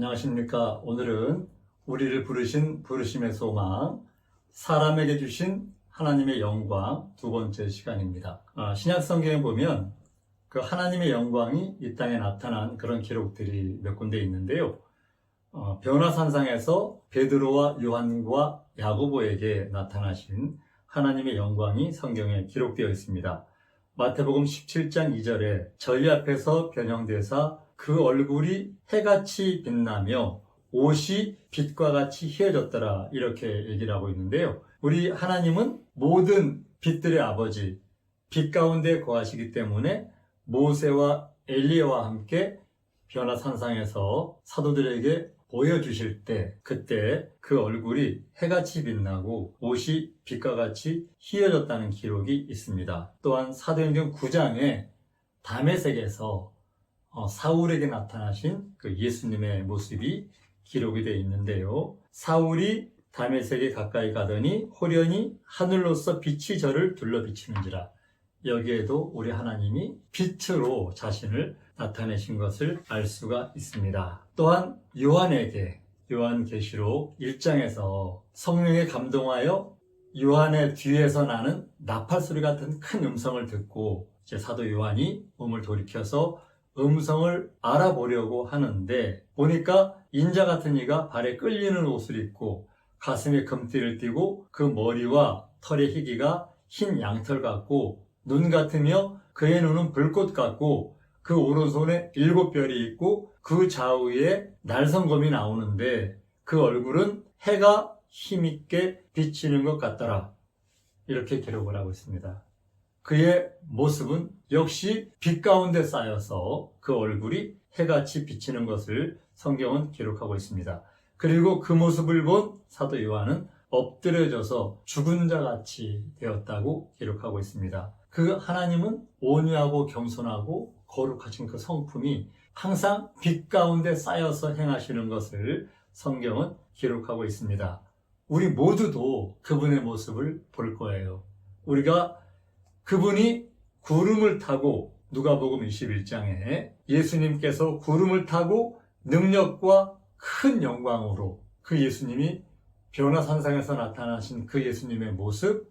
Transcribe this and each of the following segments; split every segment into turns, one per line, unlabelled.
안녕하십니까. 오늘은 우리를 부르신 부르심의 소망, 사람에게 주신 하나님의 영광 두 번째 시간입니다. 아, 신약 성경에 보면 그 하나님의 영광이 이 땅에 나타난 그런 기록들이 몇 군데 있는데요. 어, 변화산상에서 베드로와 요한과 야고보에게 나타나신 하나님의 영광이 성경에 기록되어 있습니다. 마태복음 17장 2절에 전리 앞에서 변형되사 그 얼굴이 해같이 빛나며 옷이 빛과 같이 희어졌더라 이렇게 얘기를 하고 있는데요. 우리 하나님은 모든 빛들의 아버지, 빛 가운데 거하시기 때문에 모세와 엘리야와 함께 변화산상에서 사도들에게 보여주실 때 그때 그 얼굴이 해같이 빛나고 옷이 빛과 같이 희어졌다는 기록이 있습니다. 또한 사도행전 9장에 담에색에서 어, 사울에게 나타나신 그 예수님의 모습이 기록이 되어 있는데요. 사울이 담에색에 가까이 가더니 호련히 하늘로서 빛이 저를 둘러 비치는지라. 여기에도 우리 하나님이 빛으로 자신을 나타내신 것을 알 수가 있습니다. 또한 요한에게 요한계시록 1장에서 성령에 감동하여 요한의 뒤에서 나는 나팔 소리 같은 큰 음성을 듣고 이제 사도 요한이 몸을 돌이켜서 음성을 알아보려고 하는데 보니까 인자 같은 이가 발에 끌리는 옷을 입고 가슴에 금띠를 띠고 그 머리와 털의 희기가 흰 양털 같고 눈 같으며 그의 눈은 불꽃 같고 그 오른손에 일곱 별이 있고 그 좌우에 날성검이 나오는데 그 얼굴은 해가 힘있게 비치는 것 같더라. 이렇게 기록을 하고 있습니다. 그의 모습은 역시 빛 가운데 쌓여서 그 얼굴이 해같이 비치는 것을 성경은 기록하고 있습니다. 그리고 그 모습을 본 사도 요한은 엎드려져서 죽은 자 같이 되었다고 기록하고 있습니다. 그 하나님은 온유하고 겸손하고 거룩하신 그 성품이 항상 빛 가운데 쌓여서 행하시는 것을 성경은 기록하고 있습니다. 우리 모두도 그분의 모습을 볼 거예요. 우리가 그분이 구름을 타고 누가복음 21장에 예수님께서 구름을 타고 능력과 큰 영광으로 그 예수님이 변화산상에서 나타나신 그 예수님의 모습,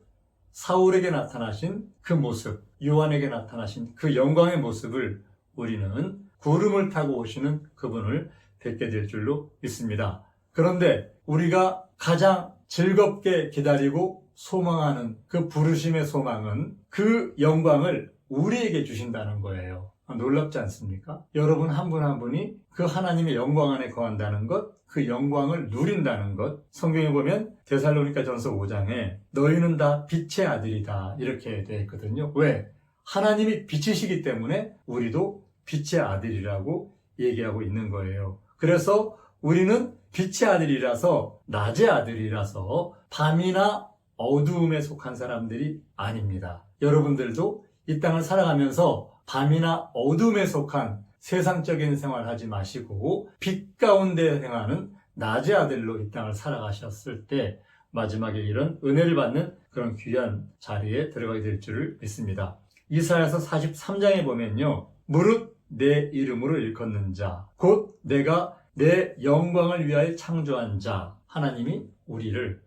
사울에게 나타나신 그 모습, 요한에게 나타나신 그 영광의 모습을 우리는 구름을 타고 오시는 그분을 뵙게 될 줄로 믿습니다. 그런데 우리가 가장 즐겁게 기다리고 소망하는 그 부르심의 소망은 그 영광을 우리에게 주신다는 거예요. 놀랍지 않습니까? 여러분 한분한 분이 그 하나님의 영광 안에 거한다는 것, 그 영광을 누린다는 것. 성경에 보면 데살로니가 전서 5장에 너희는 다 빛의 아들이다 이렇게 되어 있거든요. 왜? 하나님이 빛이시기 때문에 우리도 빛의 아들이라고 얘기하고 있는 거예요. 그래서 우리는 빛의 아들이라서 낮의 아들이라서 밤이나 어두움에 속한 사람들이 아닙니다. 여러분들도 이 땅을 살아가면서 밤이나 어둠에 속한 세상적인 생활 하지 마시고 빛 가운데 행하는 낮의 아들로 이 땅을 살아가셨을 때 마지막에 이런 은혜를 받는 그런 귀한 자리에 들어가게 될 줄을 믿습니다. 이사야서 43장에 보면요. 무릇 내 이름으로 일컫는 자, 곧 내가 내 영광을 위하여 창조한 자, 하나님이 우리를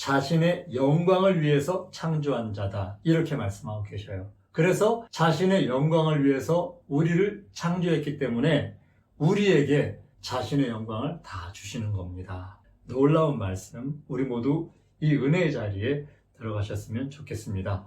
자신의 영광을 위해서 창조한 자다. 이렇게 말씀하고 계셔요. 그래서 자신의 영광을 위해서 우리를 창조했기 때문에 우리에게 자신의 영광을 다 주시는 겁니다. 놀라운 말씀, 우리 모두 이 은혜의 자리에 들어가셨으면 좋겠습니다.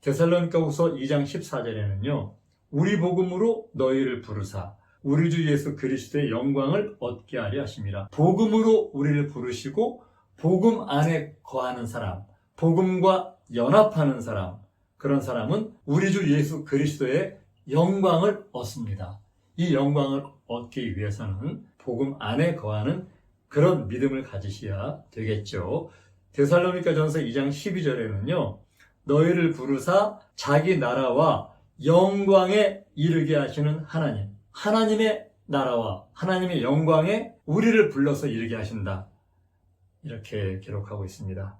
데살로니가후서 2장 14절에는요. 우리 복음으로 너희를 부르사 우리 주 예수 그리스도의 영광을 얻게 하려 하심이라. 복음으로 우리를 부르시고 복음 안에 거하는 사람, 복음과 연합하는 사람, 그런 사람은 우리 주 예수 그리스도의 영광을 얻습니다. 이 영광을 얻기 위해서는 복음 안에 거하는 그런 믿음을 가지셔야 되겠죠. 데살로니가 전서 2장 12절에는요. 너희를 부르사 자기 나라와 영광에 이르게 하시는 하나님. 하나님의 나라와 하나님의 영광에 우리를 불러서 이르게 하신다. 이렇게 기록하고 있습니다.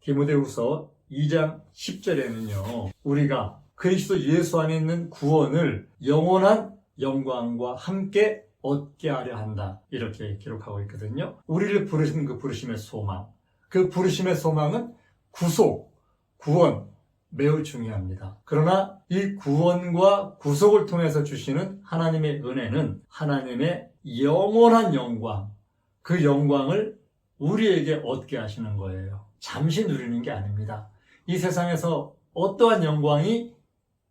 디모데후서 2장 10절에는요. 우리가 그리스도 예수 안에 있는 구원을 영원한 영광과 함께 얻게 하려 한다. 이렇게 기록하고 있거든요. 우리를 부르신 그 부르심의 소망. 그 부르심의 소망은 구속, 구원, 매우 중요합니다. 그러나 이 구원과 구속을 통해서 주시는 하나님의 은혜는 하나님의 영원한 영광, 그 영광을 우리에게 얻게 하시는 거예요. 잠시 누리는 게 아닙니다. 이 세상에서 어떠한 영광이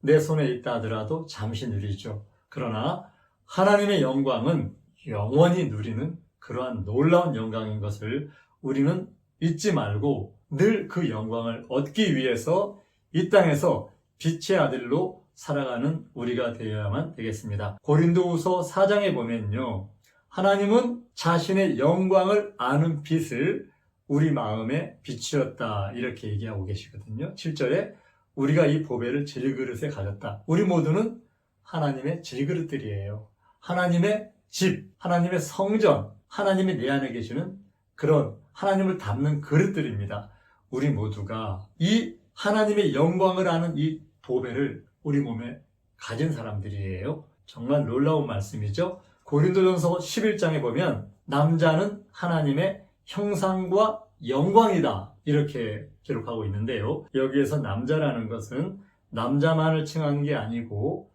내 손에 있다 하더라도 잠시 누리죠. 그러나 하나님의 영광은 영원히 누리는 그러한 놀라운 영광인 것을 우리는 잊지 말고 늘 그 영광을 얻기 위해서 이 땅에서 빛의 아들로 살아가는 우리가 되어야만 되겠습니다. 고린도후서 4장에 보면요. 하나님은 자신의 영광을 아는 빛을 우리 마음에 비추었다. 이렇게 얘기하고 계시거든요. 7절에 우리가 이 보배를 질그릇에 가졌다. 우리 모두는 하나님의 질그릇들이에요. 하나님의 집, 하나님의 성전, 하나님이 내 안에 계시는 그런 하나님을 담는 그릇들입니다. 우리 모두가 이 하나님의 영광을 아는 이 보배를 우리 몸에 가진 사람들이에요. 정말 놀라운 말씀이죠. 고린도전서 11장에 보면 남자는 하나님의 형상과 영광이다. 이렇게 기록하고 있는데요. 여기에서 남자라는 것은 남자만을 칭하는 게 아니고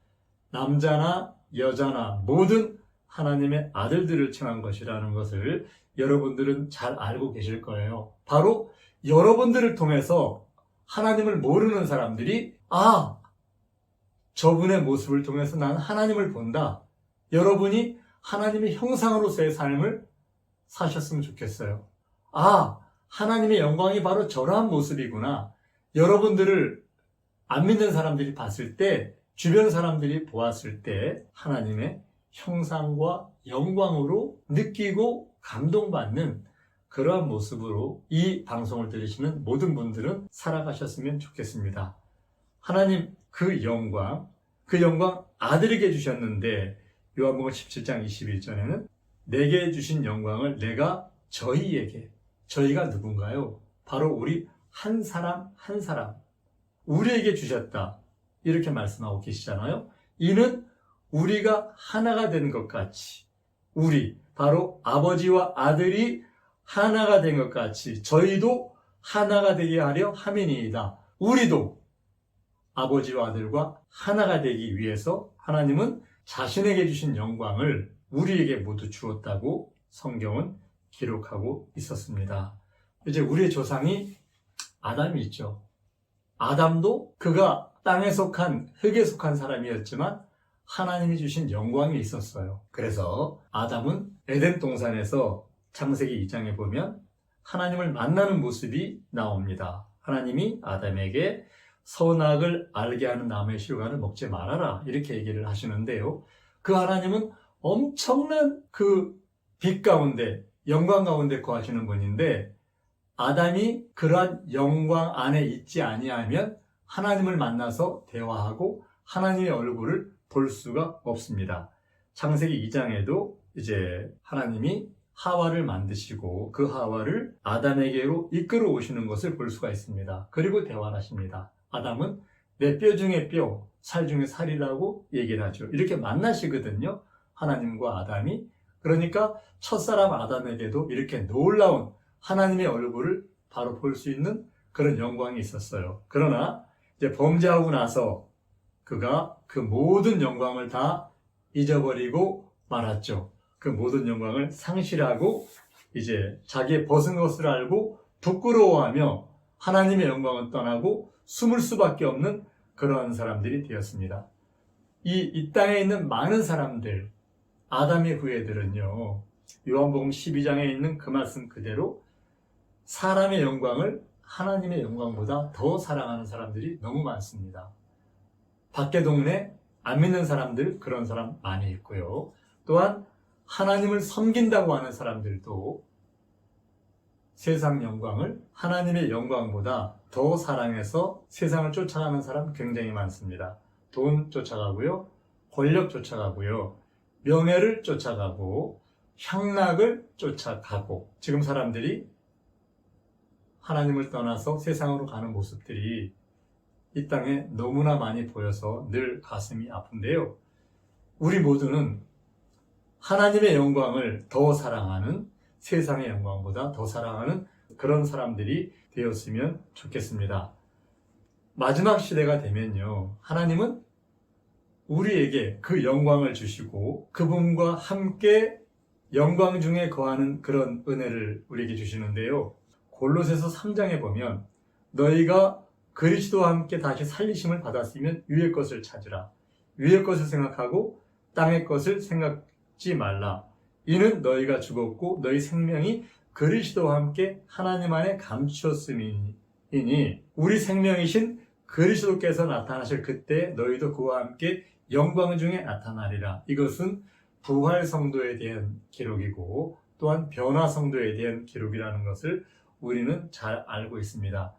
남자나 여자나 모든 하나님의 아들들을 칭한 것이라는 것을 여러분들은 잘 알고 계실 거예요. 바로 여러분들을 통해서 하나님을 모르는 사람들이 아 저분의 모습을 통해서 난 하나님을 본다. 여러분이 하나님의 형상으로서의 삶을 사셨으면 좋겠어요. 아 하나님의 영광이 바로 저러한 모습이구나. 여러분들을 안 믿는 사람들이 봤을 때 주변 사람들이 보았을 때 하나님의 형상과 영광으로 느끼고 감동받는 그러한 모습으로 이 방송을 들으시는 모든 분들은 살아가셨으면 좋겠습니다. 하나님 그 영광, 그 영광 아들에게 주셨는데 요한복음 17장 21절에는 내게 주신 영광을 내가 저희에게 저희가 누군가요? 바로 우리 한 사람 한 사람 우리에게 주셨다. 이렇게 말씀하고 계시잖아요. 이는 우리가 하나가 된 것 같이 우리 바로 아버지와 아들이 하나가 된 것 같이 저희도 하나가 되게 하려 함이니이다. 우리도 아버지와 아들과 하나가 되기 위해서 하나님은 자신에게 주신 영광을 우리에게 모두 주었다고 성경은 기록하고 있었습니다. 이제 우리의 조상이 아담이 있죠. 아담도 그가 땅에 속한 흙에 속한 사람이었지만 하나님이 주신 영광이 있었어요. 그래서 아담은 에덴 동산에서 창세기 2장에 보면 하나님을 만나는 모습이 나옵니다. 하나님이 아담에게 선악을 알게 하는 나무의 실과를 먹지 말아라 이렇게 얘기를 하시는데요. 그 하나님은 엄청난 그 빛 가운데 영광 가운데 거하시는 분인데 아담이 그러한 영광 안에 있지 아니하면 하나님을 만나서 대화하고 하나님의 얼굴을 볼 수가 없습니다. 창세기 2장에도 이제 하나님이 하와를 만드시고 그 하와를 아담에게로 이끌어 오시는 것을 볼 수가 있습니다. 그리고 대화를 하십니다. 아담은 내 뼈 중에 뼈, 살 중에 살이라고 얘기를 하죠. 이렇게 만나시거든요. 하나님과 아담이. 그러니까 첫사람 아담에게도 이렇게 놀라운 하나님의 얼굴을 바로 볼 수 있는 그런 영광이 있었어요. 그러나 이제 범죄하고 나서 그가 그 모든 영광을 다 잊어버리고 말았죠. 그 모든 영광을 상실하고 이제 자기의 벗은 것을 알고 부끄러워하며 하나님의 영광을 떠나고 숨을 수밖에 없는 그러한 사람들이 되었습니다. 이, 이 땅에 있는 많은 사람들, 아담의 후예들은요, 요한복음 12장에 있는 그 말씀 그대로 사람의 영광을 하나님의 영광보다 더 사랑하는 사람들이 너무 많습니다. 밖에 동네 안 믿는 사람들 그런 사람 많이 있고요. 또한 하나님을 섬긴다고 하는 사람들도 세상 영광을 하나님의 영광보다 더 사랑해서 세상을 쫓아가는 사람 굉장히 많습니다. 돈 쫓아가고요. 권력 쫓아가고요. 명예를 쫓아가고 향락을 쫓아가고 지금 사람들이 하나님을 떠나서 세상으로 가는 모습들이 이 땅에 너무나 많이 보여서 늘 가슴이 아픈데요. 우리 모두는 하나님의 영광을 더 사랑하는 세상의 영광보다 더 사랑하는 그런 사람들이 되었으면 좋겠습니다. 마지막 시대가 되면요. 하나님은 우리에게 그 영광을 주시고 그분과 함께 영광 중에 거하는 그런 은혜를 우리에게 주시는데요. 골로새서 3장에 보면 너희가 그리스도와 함께 다시 살리심을 받았으면 위의 것을 찾으라. 위의 것을 생각하고 땅의 것을 생각지 말라. 이는 너희가 죽었고 너희 생명이 그리스도와 함께 하나님 안에 감추었음이니 우리 생명이신 그리스도께서 나타나실 그때 너희도 그와 함께 영광 중에 나타나리라. 이것은 부활 성도에 대한 기록이고 또한 변화 성도에 대한 기록이라는 것을 우리는 잘 알고 있습니다.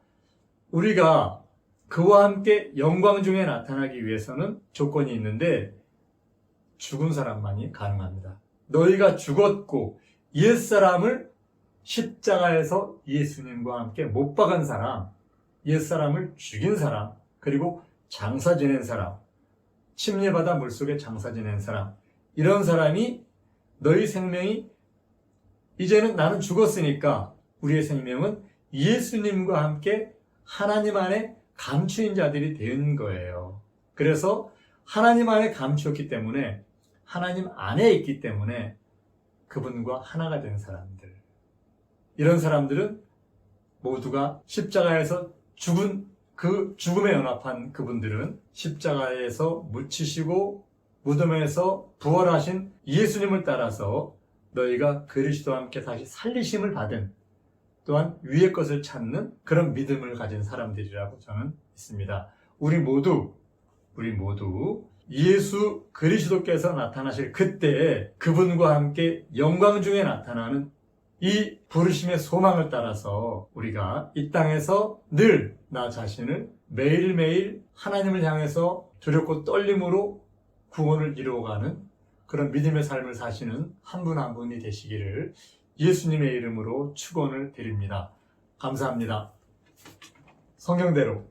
우리가 그와 함께 영광 중에 나타나기 위해서는 조건이 있는데 죽은 사람만이 가능합니다. 너희가 죽었고 옛사람을 십자가에서 예수님과 함께 못 박은 사람, 옛사람을 죽인 사람, 그리고 장사 지낸 사람, 침례받아 물속에 장사 지낸 사람, 이런 사람이 너희 생명이 이제는 나는 죽었으니까 우리의 생명은 예수님과 함께 하나님 안에 감추인 자들이 된 거예요. 그래서 하나님 안에 감추었기 때문에 하나님 안에 있기 때문에 그분과 하나가 된 사람들. 이런 사람들은 모두가 십자가에서 죽은 그 죽음에 연합한 그분들은 십자가에서 묻히시고 무덤에서 부활하신 예수님을 따라서 너희가 그리스도와 함께 다시 살리심을 받은 또한 위의 것을 찾는 그런 믿음을 가진 사람들이라고 저는 믿습니다. 우리 모두 우리 모두 예수 그리스도께서 나타나실 그때에 그분과 함께 영광 중에 나타나는 이 부르심의 소망을 따라서 우리가 이 땅에서 늘 나 자신을 매일매일 하나님을 향해서 두렵고 떨림으로 구원을 이루어가는 그런 믿음의 삶을 사시는 한 분한 분이 되시기를 예수님의 이름으로 축원을 드립니다. 감사합니다. 성경대로